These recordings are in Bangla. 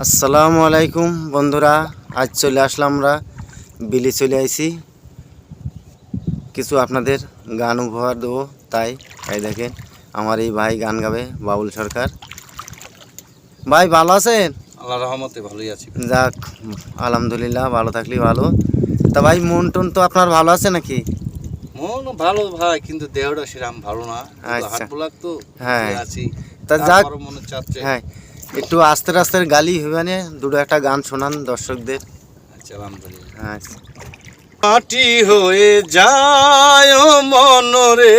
আসসালামু আলাইকুম বন্ধুরা। আজ চলে আসলাম আমরা। বিলি চলে আইছি। কিছু আপনাদের গান উপহার দেবো। তাই তাই দেখেন আমার এই ভাই গান গাবে বাবুল সরকার। ভাই ভালো আছেন? আল্লাহ রহমতে ভালোই আছি। যাক আলহামদুলিল্লাহ ভালো থাকলেই ভালো। তা ভাই মন টন তো আপনার ভালো আছে নাকি? মন ভালো ভাই কিন্তু দেহটা সেরকম ভালো না। আচ্ছা। তো হ্যাঁ। আছি। তা যাক। মনে চাচ্ছে হ্যাঁ। একটু আস্তে আস্তে গালি হবে না দুটো একটা গান শোনান দর্শকদের। আচ্ছা আচ্ছা। মাটি হয়ে যায় মনরে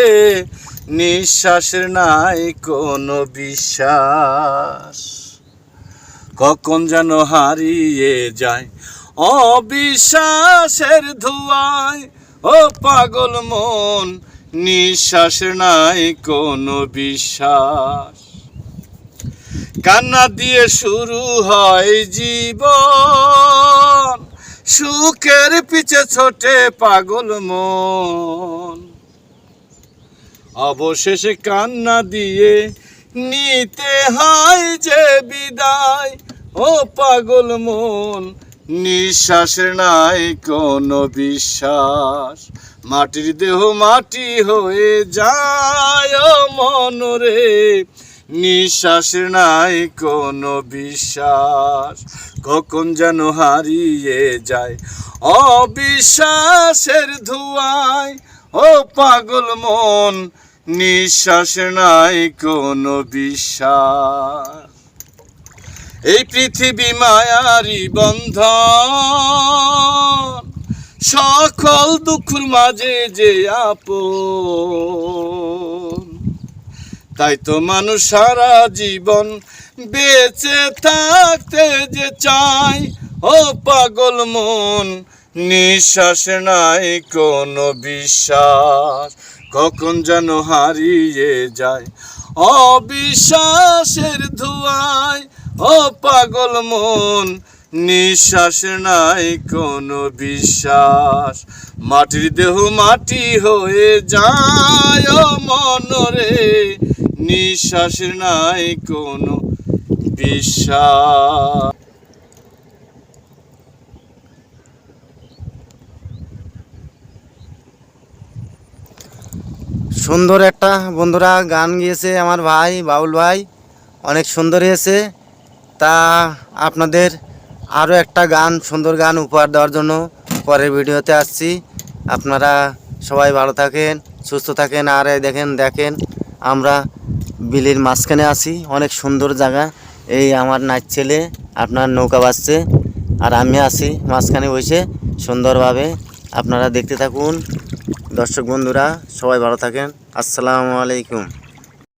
নিঃশ্বাসের নাই কোনো বিশ্বাস। কখন যেন হারিয়ে যায় অবিশ্বাসের ধোয়ায় ও পাগল মন নিঃশ্বাসের নাই কোনো বিশ্বাস। কান্না দিয়ে শুরু হয় জীবন। সুখের পিছে ছোটে পাগল মন। অবশেষে কান্না দিয়ে নিতে হয় যে বিদায়। ও পাগল মন, নিঃশ্বাসের নাই কোনো বিশ্বাস। মাটির দেহ মাটি হয়ে যায় মনরে নিঃশ্বাসের নাই কোনো বিশ্বাস। কখন যেন হারিয়ে যায় অবিশ্বাসের ধোঁয়ায়। ও পাগল মন, নিঃশ্বাসের নাই কোনো বিশ্বাস। এই পৃথিবী মায়ারি বন্ধন, সকল দুঃখের মাঝে যে আপন। তাই তো মানুষ সারা জীবন বেঁচে থাকতে যে চাই ও পাগল মন, নিঃশ্বাস নাই কোনো বিশ্বাস। কখন যেন হারিয়ে যায় অবিশ্বাসের ধোঁয়ায়। ও পাগল মন, নিঃশ্বাস নাই কোনো বিশ্বাস। মাটির দেহ মাটি হয়ে যায় ও মনরে। নিঃশ্বাস নাই কোনো বিশ্বাস। সুন্দর একটা বন্ধুরা গান গিয়েছে আমার ভাই, বাউল ভাই। অনেক সুন্দর হয়েছে। তা আপনাদের আরও একটা গান, সুন্দর গান উপহার দেওয়ার জন্য পরের ভিডিওতে আসছি। আপনারা সবাই ভালো থাকেন, সুস্থ থাকেন, আর দেখেন দেখেন। আমরা বিলের মাঝখানে আছি, অনেক সুন্দর জায়গা। এই আমার নাচ ছেলে, আপনার নৌকা বাজছে, আর আমি আছি মাঝখানে বসে সুন্দরভাবে। আপনারা দেখতে থাকুন। দর্শক বন্ধুরা, সবাই ভালো থাকেন। আসসালামু আলাইকুম।